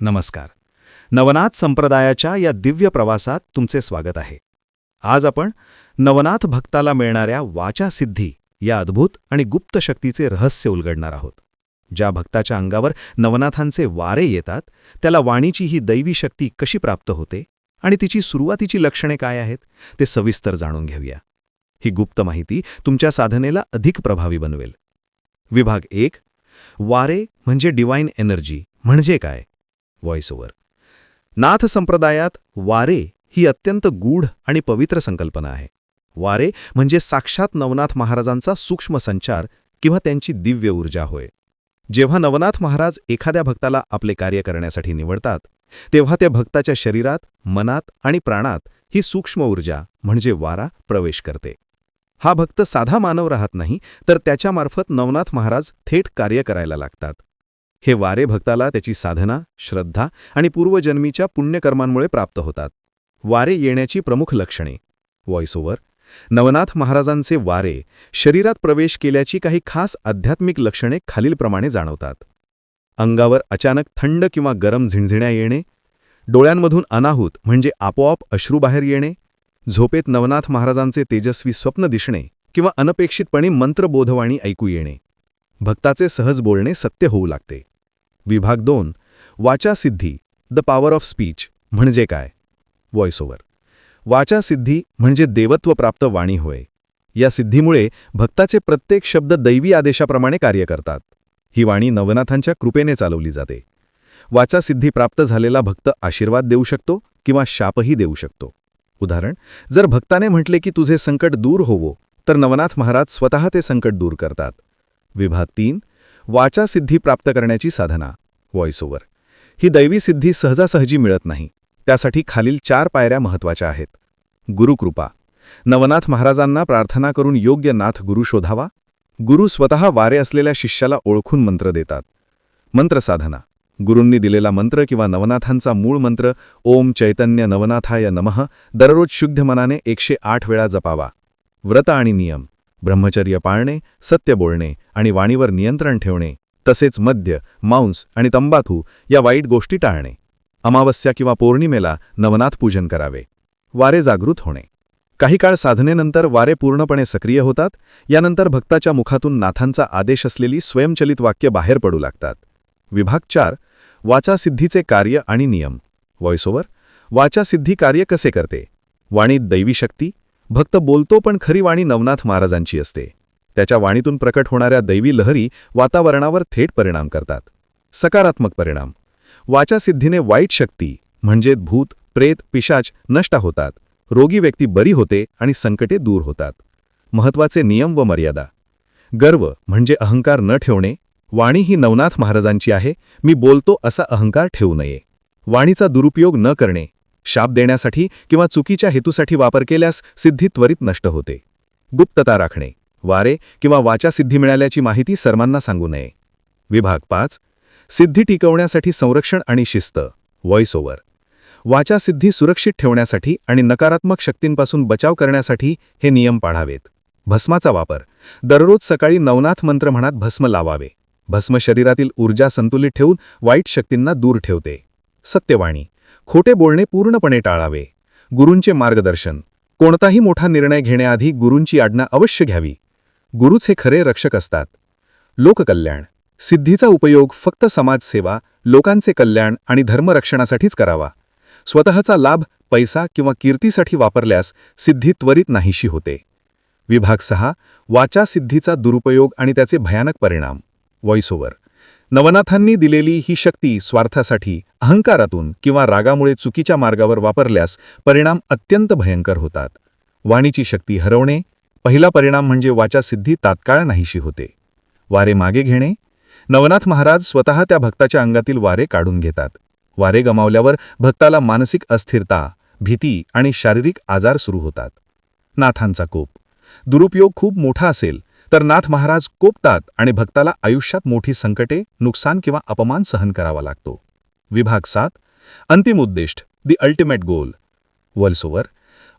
नमस्कार. नवनाथ संप्रदायाच्या या दिव्य प्रवासात तुमचे स्वागत आहे. आज आपण नवनाथ भक्ताला मिळणाऱ्या वाचा सिद्धी या अद्भुत आणि गुप्त शक्तीचे रहस्य उलगडणार आहोत. ज्या भक्ताच्या अंगावर नवनाथांचे वारे येतात त्याला वाणीची ही दैवी शक्ती कशी प्राप्त होते आणि तिची सुरुवातीची लक्षणे काय आहेत ते सविस्तर जाणून घेऊया. ही गुप्त माहिती तुमच्या साधनेला अधिक प्रभावी बनवेल. विभाग एक वारे म्हणजे डिवाइन एनर्जी म्हणजे काय? व्हॉइस ओव्हर नाथ संप्रदायात वारे ही अत्यंत गूढ आणि पवित्र संकल्पना आहे. वारे म्हणजे साक्षात नवनाथ महाराजांचा सूक्ष्म संचार किंवा त्यांची दिव्य ऊर्जा होय. जेव्हा नवनाथ महाराज एखाद्या भक्ताला आपले कार्य करण्यासाठी निवडतात तेव्हा त्या भक्ताच्या शरीरात मनात आणि प्राणात ही सूक्ष्म ऊर्जा म्हणजे वारा प्रवेश करते. हा भक्त साधा मानव राहत नाही तर त्याच्यामार्फत नवनाथ महाराज थेट कार्य करायला लागतात. हे वारे भक्ताला त्याची साधना श्रद्धा आणि पूर्वजन्मीच्या पुण्यकर्मांमुळे प्राप्त होतात. वारे येण्याची प्रमुख लक्षणे. व्हॉइस ओव्हर नवनाथ महाराजांचे वारे शरीरात प्रवेश केल्याची काही खास आध्यात्मिक लक्षणे खालीलप्रमाणे जाणवतात. अंगावर अचानक थंड किंवा गरम झिणझिण्या येणे डोळ्यांमधून अनाहूत म्हणजे आपोआप अश्रू बाहेर येणे झोपेत नवनाथ महाराजांचे तेजस्वी स्वप्न दिसणे किंवा अनपेक्षितपणे मंत्रबोधवाणी ऐकू येणे. भक्ताचे सहज बोलणे सत्य होऊ लागते. विभाग दोन वाचासिद्धी द पॉवर ऑफ स्पीच म्हणजे काय? व्हॉइस ओव्हर वाचासिद्धी म्हणजे देवत्वप्राप्त वाणी होय. या सिद्धीमुळे भक्ताचे प्रत्येक शब्द दैवी आदेशाप्रमाणे कार्य करतात. ही वाणी नवनाथांच्या कृपेने चालवली जाते. वाचासिद्धी प्राप्त झालेला भक्त आशीर्वाद देऊ शकतो किंवा शापही देऊ शकतो. उदाहरण जर भक्ताने म्हटले की तुझे संकट दूर होवो तर नवनाथ महाराज स्वतः ते संकट दूर करतात. विभाग तीन वाचा सिद्धी प्राप्त करण्याची साधना. व्हॉइस ओव्हर ही दैवी सिद्धी सहजासहजी मिळत नाही. त्यासाठी खालील चार पायऱ्या महत्त्वाच्या आहेत. गुरुकृपा. नवनाथ महाराजांना प्रार्थना करून योग्य नाथ गुरु शोधावा. गुरु स्वतः वारे असलेल्या शिष्याला ओळखून मंत्र देतात. मंत्रसाधना गुरूंनी दिलेला मंत्र किंवा नवनाथांचा मूळ मंत्र ओम चैतन्य नवनाथाय नमः दररोज शुद्ध मनाने एकशे आठ वेळा जपावा. व्रत आणि नियम. ब्रह्मचर्य पाळणे सत्य बोलणे आणि वाणीवर नियंत्रण ठेवणे तसेच मद्य मांस आणि तंबाखू या वाईट गोष्टी टाळणे. अमावस्या किंवा पौर्णिमेला नवनाथ पूजन करावे. वारे जागृत होणे. काही काळ साधनेनंतर वारे पूर्णपणे सक्रिय होतात यानंतर भक्ताच्या मुखातून नाथांचा आदेश असलेली स्वयंचलित वाक्य बाहेर पडू लागतात. विभाग चार वाचासिद्धीचे कार्य आणि नियम. व्हॉइस ओव्हर वाचासिद्धी कार्य कसे करते? वाणीत दैवी शक्ती भक्त बोलतो पण खरी वाणी नवनाथ महाराजांची असते. त्याच्या वाणीतून प्रकट होणाऱ्या दैवी लहरी वातावरणावर थेट परिणाम करतात. सकारात्मक परिणाम. वाचासिद्धीने वाईट शक्ती म्हणजे भूत प्रेत पिशाच नष्ट होतात. रोगी व्यक्ती बरी होते आणि संकटे दूर होतात. महत्त्वाचे नियम व मर्यादा. गर्व म्हणजे अहंकार न ठेवणे. वाणी ही नवनाथ महाराजांची आहे मी बोलतो असा अहंकार ठेवू नये. वाणीचा दुरुपयोग न करणे. शाप देण्यासाठी किंवा चुकीच्या हेतूसाठी वापर केल्यास सिद्धी त्वरित नष्ट होते. गुप्तता राखणे वारे किंवा वाचा सिद्धी मिळाल्याची माहिती सर्वांना सांगू नये. विभाग पाच सिद्धी टिकवण्यासाठी संरक्षण आणि शिस्त व्हॉइस ओव्हर वाचासिद्धी सुरक्षित ठेवण्यासाठी आणि नकारात्मक शक्तींपासून बचाव करण्यासाठी हे नियम पाळावेत. भस्माचा वापर दररोज सकाळी नवनाथ मंत्र म्हणत भस्म लावावे. भस्म शरीरातील ऊर्जा संतुलित ठेवून वाईट शक्तींना दूर ठेवते. सत्यवाणी. खोटे बोलणे पूर्णपणे टाळावे. गुरूंचे मार्गदर्शन. कोणताही मोठा निर्णय घेण्याआधी गुरूंची आज्ञा अवश्य घ्यावी. गुरुच हे खरे रक्षक असतात. लोककल्याण. सिद्धीचा उपयोग फक्त समाजसेवा लोकांचे कल्याण आणि धर्मरक्षणासाठीच करावा. स्वतःचा लाभ पैसा किंवा कीर्तीसाठी वापरल्यास सिद्धी त्वरित नाहीशी होते. विभाग सहा. वाचा सिद्धीचा दुरुपयोग आणि त्याचे भयानक परिणाम. व्हॉइस ओव्हर नवनाथांनी दिलेली ही शक्ती स्वार्थासाठी अहंकारातून किंवा रागामुळे चुकीच्या मार्गावर वापरल्यास परिणाम अत्यंत भयंकर होतात. वाणीची शक्ती हरवणे पहिला परिणाम म्हणजे वाचासिद्धी तात्काळ नाहीशी होते. वारे मागे घेणे नवनाथ महाराज स्वतः त्या भक्ताच्या अंगातील वारे काढून घेतात. वारे गमावल्यावर भक्ताला मानसिक अस्थिरता भीती आणि शारीरिक आजार सुरू होतात. नाथांचा कोप. दुरुपयोग खूप मोठा असेल तर नाथ महाराज कोपतात आणि भक्ताला आयुष्यात मोठी संकटे नुकसान किंवा अपमान सहन करावा लागतो. विभाग सात. अंतिम उद्दिष्ट. दी अल्टिमेट गोल वल्सोवर.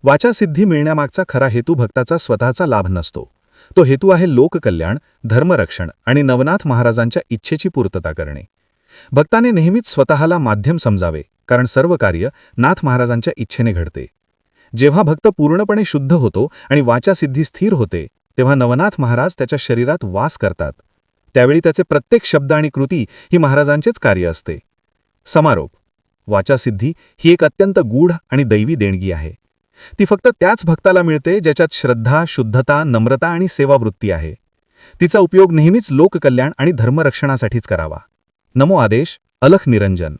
वाचासिद्धी मिळण्यामागचा खरा हेतू भक्ताचा स्वतःचा लाभ नसतो. तो हेतू आहे लोककल्याण धर्मरक्षण आणि नवनाथ महाराजांच्या इच्छेची पूर्तता करणे. भक्ताने नेहमीच स्वतःला माध्यम समजावे कारण सर्व कार्य नाथ महाराजांच्या इच्छेने घडते. जेव्हा भक्त पूर्णपणे शुद्ध होतो आणि वाचासिद्धी स्थिर होते तेव्हा नवनाथ महाराज त्याच्या शरीरात वास करतात. त्यावेळी त्याचे प्रत्येक शब्द आणि कृती ही महाराजांचेच कार्य असते. समारोप. वाचासिद्धी ही एक अत्यंत गूढ आणि दैवी देणगी आहे. ती फक्त त्याच भक्ताला मिळते ज्याच्यात श्रद्धा शुद्धता नम्रता आणि सेवावृत्ती आहे. तिचा उपयोग नेहमीच लोककल्याण आणि धर्मरक्षणासाठीच करावा. नमो आदेश. अलख निरंजन.